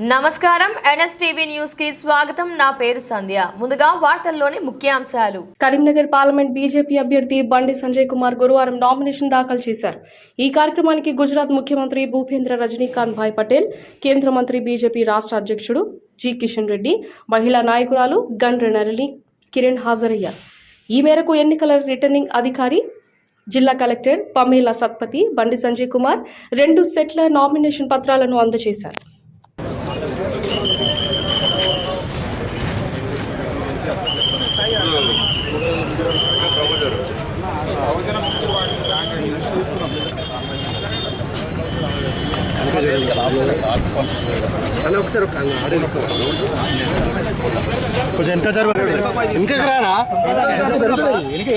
నమస్కారం. ఎన్ఎస్టీవీ న్యూస్కి స్వాగతం. నా పేరు సంధ్య. ముందుగా వార్తల్లోని ముఖ్యాంశాలు. కరీంనగర్ పార్లమెంట్ బీజేపీ అభ్యర్థి బండి సంజయ్ కుమార్ గురువారం నామినేషన్ దాఖలు చేశారు. ఈ కార్యక్రమానికి గుజరాత్ ముఖ్యమంత్రి భూపేంద్ర రజనీకాంత్ భాయ్ పటేల్ కేంద్ర మంత్రి బీజేపీ రాష్ట్ర అధ్యక్షుడు జి కిషన్ రెడ్డి మహిళా నాయకురాలు గండ్ర నరళి కిరణ్ హాజరయ్యారు. ఈ మేరకు ఎన్నికల రిటర్నింగ్ అధికారి జిల్లా కలెక్టర్ పమేలా సత్పతి బండి సంజయ్ కుమార్ రెండు సెట్ల నామినేషన్ పత్రాలను అందజేశారు. కొంచెం ఎంత జరగదు ఇంకా రారా ఇంకా